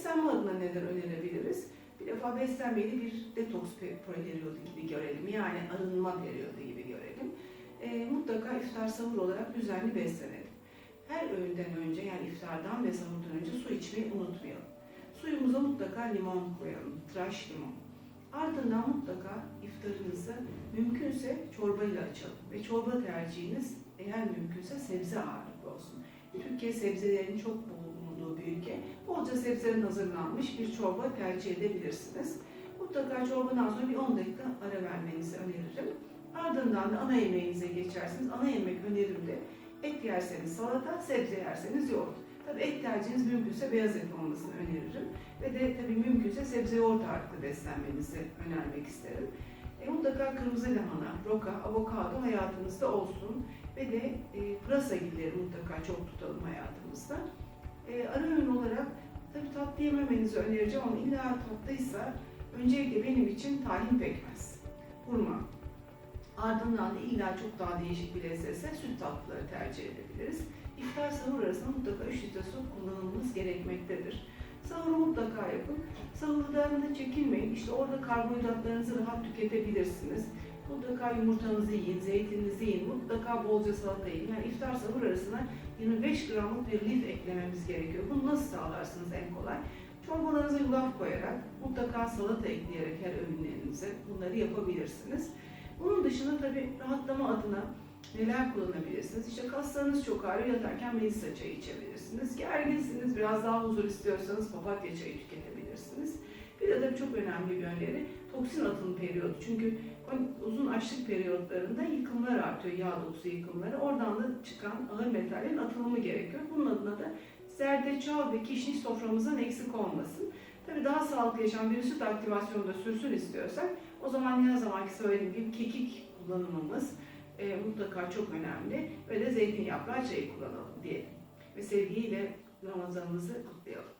Beslenme adına neler önerebiliriz? Bir defa beslenmeyi bir detoks pe- periyodu gibi görelim. Yani arınma periyodu gibi görelim. E, mutlaka iftar sahur olarak düzenli beslenelim. Her öğünden önce yani iftardan ve sahurdan önce su içmeyi unutmayalım. Suyumuza mutlaka limon koyalım, tıraş limon. Ardından mutlaka iftarınızı mümkünse çorbayla açalım. Ve çorba tercihiniz eğer mümkünse sebze ağırlıklı olsun. Türkiye sebzelerin çok bulunduğu bir ülke. Bolca sebzelerin hazırlanmış bir çorba tercih edebilirsiniz. Mutlaka çorbadan sonra bir 10 dakika ara vermenizi öneririm. Ardından da ana yemeğinize geçersiniz. Ana yemek önerimde et yerseniz salata, sebze yerseniz yoğurt. Tabii et tercihiniz mümkünse beyaz et olmasını öneririm. Ve de tabii mümkünse sebze yoğurt ağırlıklı beslenmenizi önermek isterim. E, mutlaka kırmızı lahana, roka, avokado hayatınızda olsun. Ve de e, pırasa gibileri mutlaka çok tutalım hayatımızda. E, ara öğün olarak tabii tatlı yememenizi önereceğim ama illa tatlıysa öncelikle benim için tahin pekmez, hurma. Ardından da illa çok daha değişik bir lezzetse süt tatlıları tercih edebiliriz. İftar sahur arasında mutlaka 3 litre su kullanılması gerekmektedir. Sahuru mutlaka yapın. Sahurdan da çekinmeyin. İşte orada karbonhidratlarınızı rahat tüketebilirsiniz. Mutlaka yumurtanızı yiyin, zeytininizi yiyin, mutlaka bolca salata yiyin. Yani iftar sahur arasına 25 gramlık bir lif eklememiz gerekiyor. Bunu nasıl sağlarsınız en kolay? Çorbalarınıza yulaf koyarak, mutlaka salata ekleyerek her öğünlerinize bunları yapabilirsiniz. Bunun dışında tabii rahatlama adına neler kullanabilirsiniz? İşte kaslarınız çok ağrıyor, yatarken melisa çayı içebilirsiniz. Gerginsiniz, biraz daha huzur istiyorsanız papatya çayı tüketebilirsiniz. Bir de çok önemli bir öneri, toksin atım periyodu. Çünkü uzun açlık periyotlarında yıkımlar artıyor, yağ dokusu yıkımları. Oradan da çıkan ağır metallerin atılımı gerekiyor. Bunun adına da zerdeçal ve kişniş soframızdan eksik olmasın. Tabii daha sağlıklı yaşam bir süt aktivasyonu da sürsün istiyorsak o zaman her zamanki söylediğim gibi kekik kullanımımız e, mutlaka çok önemli ve de zeytin yaprağı çayı kullanalım diyelim. Ve sevgiyle Ramazanımızı kutlayalım.